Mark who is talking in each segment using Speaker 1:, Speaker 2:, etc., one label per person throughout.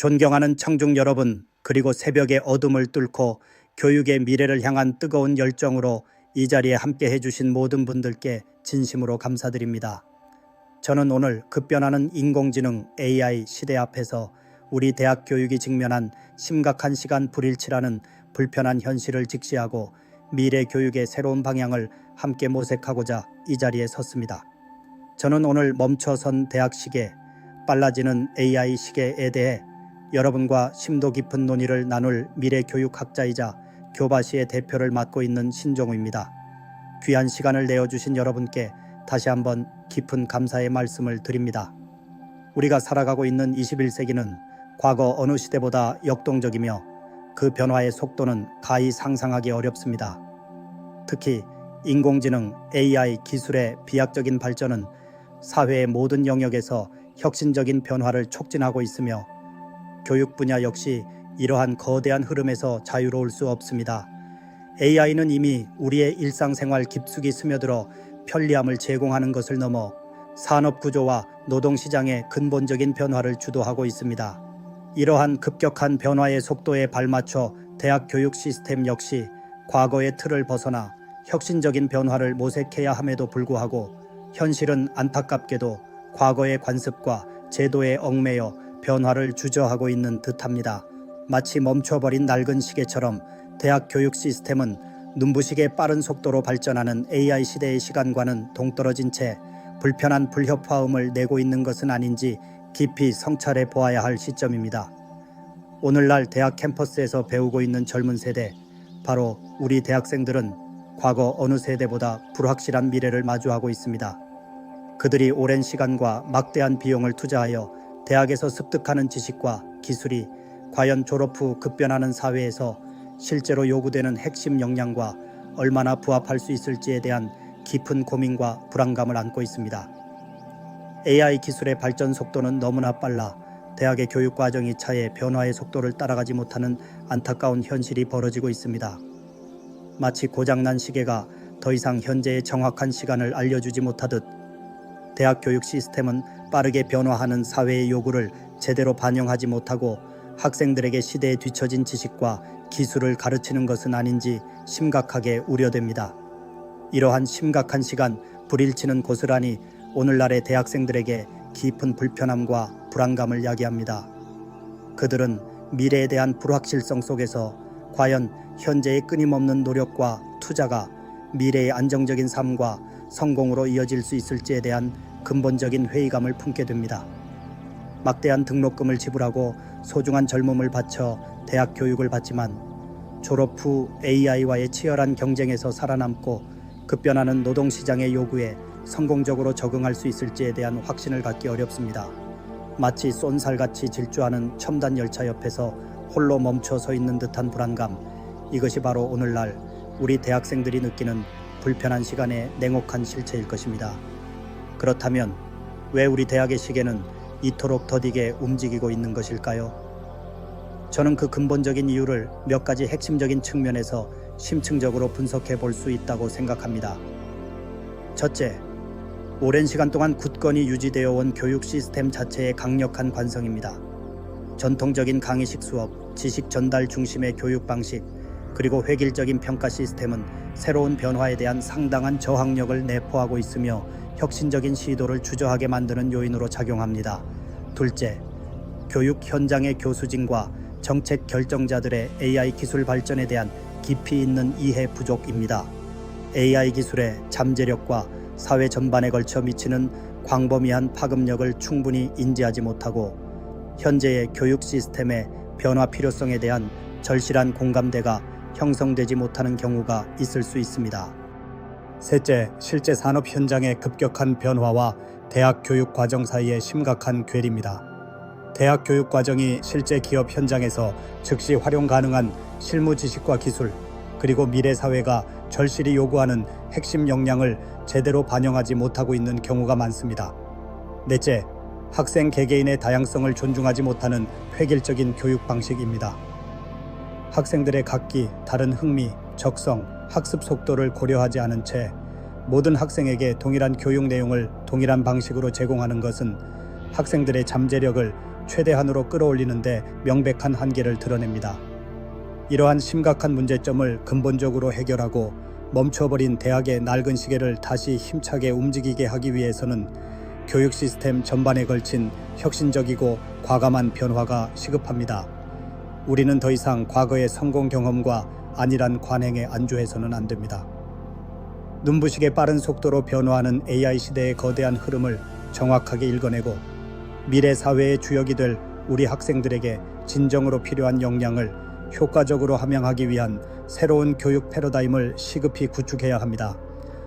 Speaker 1: 존경하는 청중 여러분, 그리고 새벽의 어둠을 뚫고 교육의 미래를 향한 뜨거운 열정으로 이 자리에 함께 해주신 모든 분들께 진심으로 감사드립니다. 저는 오늘 급변하는 인공지능 AI 시대 앞에서 우리 대학 교육이 직면한 심각한 시간 불일치라는 불편한 현실을 직시하고 미래 교육의 새로운 방향을 함께 모색하고자 이 자리에 섰습니다. 저는 오늘 멈춰선 대학 시계, 빨라지는 AI 시계에 대해 여러분과 심도 깊은 논의를 나눌 미래 교육학자이자 교바시의 대표를 맡고 있는 신종우입니다. 귀한 시간을 내어주신 여러분께 다시 한번 깊은 감사의 말씀을 드립니다. 우리가 살아가고 있는 21세기는 과거 어느 시대보다 역동적이며 그 변화의 속도는 가히 상상하기 어렵습니다. 특히 인공지능 AI 기술의 비약적인 발전은 사회의 모든 영역에서 혁신적인 변화를 촉진하고 있으며 교육 분야 역시 이러한 거대한 흐름에서 자유로울 수 없습니다. AI는 이미 우리의 일상생활 깊숙이 스며들어 편리함을 제공하는 것을 넘어 산업 구조와 노동 시장의 근본적인 변화를 주도하고 있습니다. 이러한 급격한 변화의 속도에 발맞춰 대학 교육 시스템 역시 과거의 틀을 벗어나 혁신적인 변화를 모색해야 함에도 불구하고 현실은 안타깝게도 과거의 관습과 제도에 얽매여 변화를 주저하고 있는 듯합니다. 마치 멈춰버린 낡은 시계처럼 대학 교육 시스템은 눈부시게 빠른 속도로 발전하는 AI 시대의 시간과는 동떨어진 채 불편한 불협화음을 내고 있는 것은 아닌지 깊이 성찰해 보아야 할 시점입니다. 오늘날 대학 캠퍼스에서 배우고 있는 젊은 세대, 바로 우리 대학생들은 과거 어느 세대보다 불확실한 미래를 마주하고 있습니다. 그들이 오랜 시간과 막대한 비용을 투자하여 대학에서 습득하는 지식과 기술이 과연 졸업 후 급변하는 사회에서 실제로 요구되는 핵심 역량과 얼마나 부합할 수 있을지에 대한 깊은 고민과 불안감을 안고 있습니다. AI 기술의 발전 속도는 너무나 빨라 대학의 교육 과정이 차에 변화의 속도를 따라가지 못하는 안타까운 현실이 벌어지고 있습니다. 마치 고장난 시계가 더 이상 현재의 정확한 시간을 알려주지 못하듯 대학 교육 시스템은 빠르게 변화하는 사회의 요구를 제대로 반영하지 못하고 학생들에게 시대에 뒤처진 지식과 기술을 가르치는 것은 아닌지 심각하게 우려됩니다. 이러한 심각한 시간 불일치는 고스란히 오늘날의 대학생들에게 깊은 불편함과 불안감을 야기합니다. 그들은 미래에 대한 불확실성 속에서 과연 현재의 끊임없는 노력과 투자가 미래의 안정적인 삶과 성공으로 이어질 수 있을지에 대한 근본적인 회의감을 품게 됩니다. 막대한 등록금을 지불하고 소중한 젊음을 바쳐 대학 교육을 받지만 졸업 후 AI와의 치열한 경쟁에서 살아남고 급변하는 노동시장의 요구에 성공적으로 적응할 수 있을지에 대한 확신을 갖기 어렵습니다. 마치 쏜살같이 질주하는 첨단 열차 옆에서 홀로 멈춰 서 있는 듯한 불안감. 이것이 바로 오늘날 우리 대학생들이 느끼는 불편한 시간의 냉혹한 실체일 것입니다. 그렇다면 왜 우리 대학의 시계는 이토록 더디게 움직이고 있는 것일까요? 저는 그 근본적인 이유를 몇 가지 핵심적인 측면에서 심층적으로 분석해 볼 수 있다고 생각합니다. 첫째, 오랜 시간 동안 굳건히 유지되어 온 교육 시스템 자체의 강력한 관성입니다. 전통적인 강의식 수업, 지식 전달 중심의 교육 방식, 그리고 획일적인 평가 시스템은 새로운 변화에 대한 상당한 저항력을 내포하고 있으며 혁신적인 시도를 주저하게 만드는 요인으로 작용합니다. 둘째, 교육 현장의 교수진과 정책 결정자들의 AI 기술 발전에 대한 깊이 있는 이해 부족입니다. AI 기술의 잠재력과 사회 전반에 걸쳐 미치는 광범위한 파급력을 충분히 인지하지 못하고 현재의 교육 시스템의 변화 필요성에 대한 절실한 공감대가 형성되지 못하는 경우가 있을 수 있습니다. 셋째, 실제 산업 현장의 급격한 변화와 대학 교육 과정 사이의 심각한 괴리입니다. 대학 교육 과정이 실제 기업 현장에서 즉시 활용 가능한 실무 지식과 기술, 그리고 미래 사회가 절실히 요구하는 핵심 역량을 제대로 반영하지 못하고 있는 경우가 많습니다. 넷째, 학생 개개인의 다양성을 존중하지 못하는 획일적인 교육 방식입니다. 학생들의 각기, 다른 흥미, 적성, 학습 속도를 고려하지 않은 채 모든 학생에게 동일한 교육 내용을 동일한 방식으로 제공하는 것은 학생들의 잠재력을 최대한으로 끌어올리는데 명백한 한계를 드러냅니다. 이러한 심각한 문제점을 근본적으로 해결하고 멈춰버린 대학의 낡은 시계를 다시 힘차게 움직이게 하기 위해서는 교육 시스템 전반에 걸친 혁신적이고 과감한 변화가 시급합니다. 우리는 더 이상 과거의 성공 경험과 안일한 관행에 안주해서는 안 됩니다. 눈부시게 빠른 속도로 변화하는 AI 시대의 거대한 흐름을 정확하게 읽어내고 미래 사회의 주역이 될 우리 학생들에게 진정으로 필요한 역량을 효과적으로 함양하기 위한 새로운 교육 패러다임을 시급히 구축해야 합니다.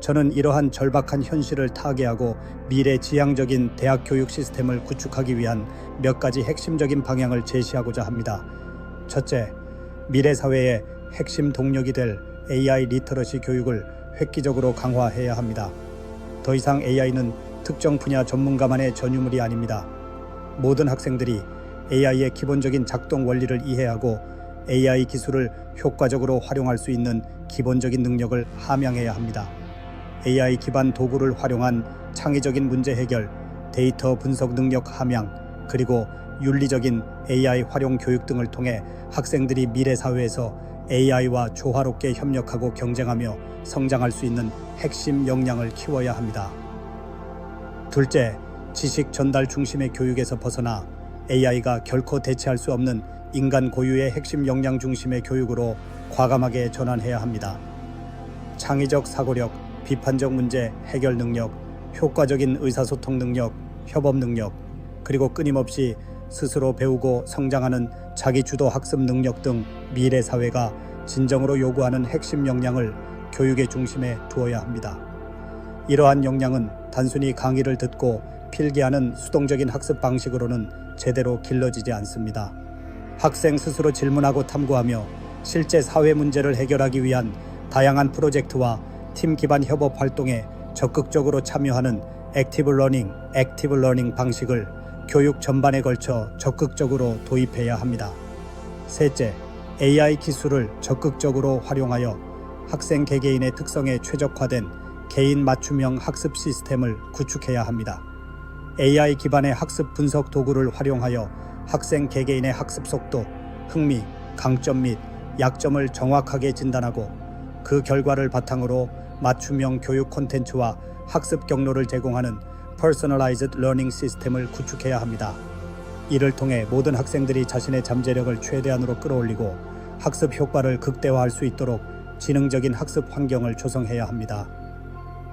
Speaker 1: 저는 이러한 절박한 현실을 타개하고 미래 지향적인 대학 교육 시스템을 구축하기 위한 몇 가지 핵심적인 방향을 제시하고자 합니다. 첫째, 미래 사회의 핵심 동력이 될 AI 리터러시 교육을 획기적으로 강화해야 합니다. 더 이상 AI는 특정 분야 전문가만의 전유물이 아닙니다. 모든 학생들이 AI의 기본적인 작동 원리를 이해하고 AI 기술을 효과적으로 활용할 수 있는 기본적인 능력을 함양해야 합니다. AI 기반 도구를 활용한 창의적인 문제 해결, 데이터 분석 능력 함양, 그리고 윤리적인 AI 활용 교육 등을 통해 학생들이 미래 사회에서 AI와 조화롭게 협력하고 경쟁하며 성장할 수 있는 핵심 역량을 키워야 합니다. 둘째, 지식 전달 중심의 교육에서 벗어나 AI가 결코 대체할 수 없는 인간 고유의 핵심 역량 중심의 교육으로 과감하게 전환해야 합니다. 창의적 사고력, 비판적 문제 해결 능력, 효과적인 의사소통 능력, 협업 능력, 그리고 끊임없이 스스로 배우고 성장하는 자기 주도 학습 능력 등 미래 사회가 진정으로 요구하는 핵심 역량을 교육의 중심에 두어야 합니다. 이러한 역량은 단순히 강의를 듣고 필기하는 수동적인 학습 방식으로는 제대로 길러지지 않습니다. 학생 스스로 질문하고 탐구하며 실제 사회 문제를 해결하기 위한 다양한 프로젝트와 팀 기반 협업 활동에 적극적으로 참여하는 액티브 러닝, 액티브 러닝 방식을 교육 전반에 걸쳐 적극적으로 도입해야 합니다. 셋째, AI 기술을 적극적으로 활용하여 학생 개개인의 특성에 최적화된 개인 맞춤형 학습 시스템을 구축해야 합니다. AI 기반의 학습 분석 도구를 활용하여 학생 개개인의 학습 속도, 흥미, 강점 및 약점을 정확하게 진단하고 그 결과를 바탕으로 맞춤형 교육 콘텐츠와 학습 경로를 제공하는 Personalized Learning 시스템을 구축해야 합니다. 이를 통해 모든 학생들이 자신의 잠재력을 최대한으로 끌어올리고 학습 효과를 극대화할 수 있도록 지능적인 학습 환경을 조성해야 합니다.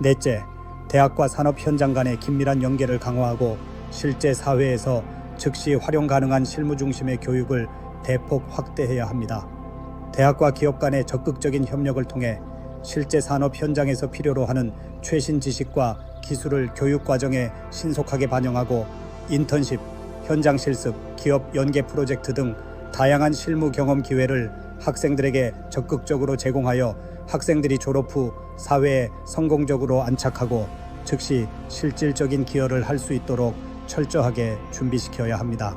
Speaker 1: 넷째, 대학과 산업 현장 간의 긴밀한 연계를 강화하고 실제 사회에서 즉시 활용 가능한 실무 중심의 교육을 대폭 확대해야 합니다. 대학과 기업 간의 적극적인 협력을 통해 실제 산업 현장에서 필요로 하는 최신 지식과 기술을 교육 과정에 신속하게 반영하고 인턴십, 현장 실습, 기업 연계 프로젝트 등 다양한 실무 경험 기회를 학생들에게 적극적으로 제공하여 학생들이 졸업 후 사회에 성공적으로 안착하고 즉시 실질적인 기여를 할 수 있도록 철저하게 준비시켜야 합니다.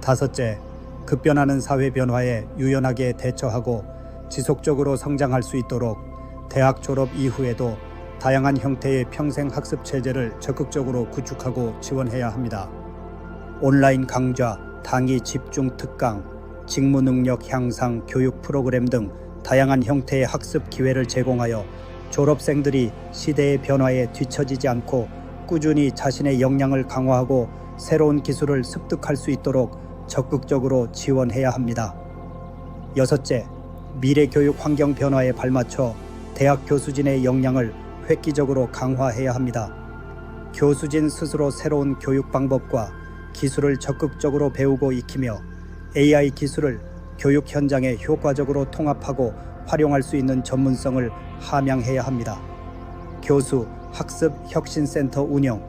Speaker 1: 다섯째, 급변하는 사회 변화에 유연하게 대처하고 지속적으로 성장할 수 있도록 대학 졸업 이후에도 다양한 형태의 평생 학습 체제를 적극적으로 구축하고 지원해야 합니다. 온라인 강좌, 당이 집중 특강, 직무 능력 향상 교육 프로그램 등 다양한 형태의 학습 기회를 제공하여 졸업생들이 시대의 변화에 뒤처지지 않고 꾸준히 자신의 역량을 강화하고 새로운 기술을 습득할 수 있도록 적극적으로 지원해야 합니다. 여섯째, 미래 교육 환경 변화에 발맞춰 대학 교수진의 역량을 획기적으로 강화해야 합니다. 교수진 스스로 새로운 교육 방법과 기술을 적극적으로 배우고 익히며 AI 기술을 교육 현장에 효과적으로 통합하고 활용할 수 있는 전문성을 함양해야 합니다. 교수, 학습 혁신센터 운영,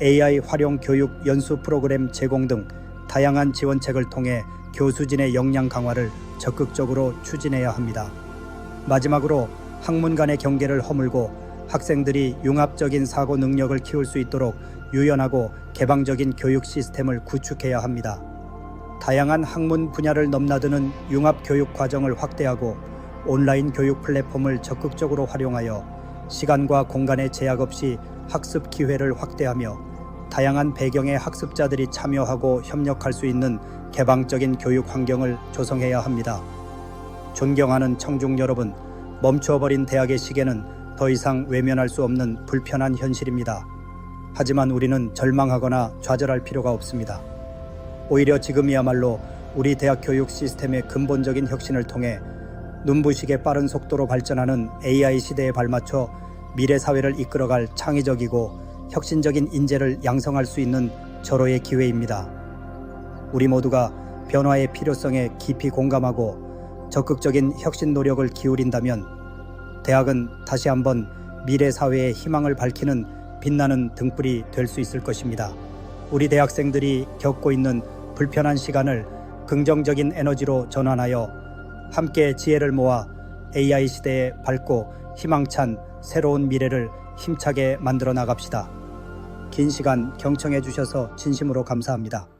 Speaker 1: AI 활용 교육 연수 프로그램 제공 등 다양한 지원책을 통해 교수진의 역량 강화를 적극적으로 추진해야 합니다. 마지막으로 학문 간의 경계를 허물고 학생들이 융합적인 사고 능력을 키울 수 있도록 유연하고 개방적인 교육 시스템을 구축해야 합니다. 다양한 학문 분야를 넘나드는 융합 교육 과정을 확대하고 온라인 교육 플랫폼을 적극적으로 활용하여 시간과 공간의 제약 없이 학습 기회를 확대하며 다양한 배경의 학습자들이 참여하고 협력할 수 있는 개방적인 교육 환경을 조성해야 합니다. 존경하는 청중 여러분, 멈추어버린 대학의 시계는 더 이상 외면할 수 없는 불편한 현실입니다. 하지만 우리는 절망하거나 좌절할 필요가 없습니다. 오히려 지금이야말로 우리 대학 교육 시스템의 근본적인 혁신을 통해 눈부시게 빠른 속도로 발전하는 AI 시대에 발맞춰 미래 사회를 이끌어갈 창의적이고 혁신적인 인재를 양성할 수 있는 절호의 기회입니다. 우리 모두가 변화의 필요성에 깊이 공감하고 적극적인 혁신 노력을 기울인다면 대학은 다시 한번 미래 사회의 희망을 밝히는 빛나는 등불이 될 수 있을 것입니다. 우리 대학생들이 겪고 있는 불편한 시간을 긍정적인 에너지로 전환하여 함께 지혜를 모아 AI 시대에 밝고 희망찬 새로운 미래를 힘차게 만들어 나갑시다. 긴 시간 경청해 주셔서 진심으로 감사합니다.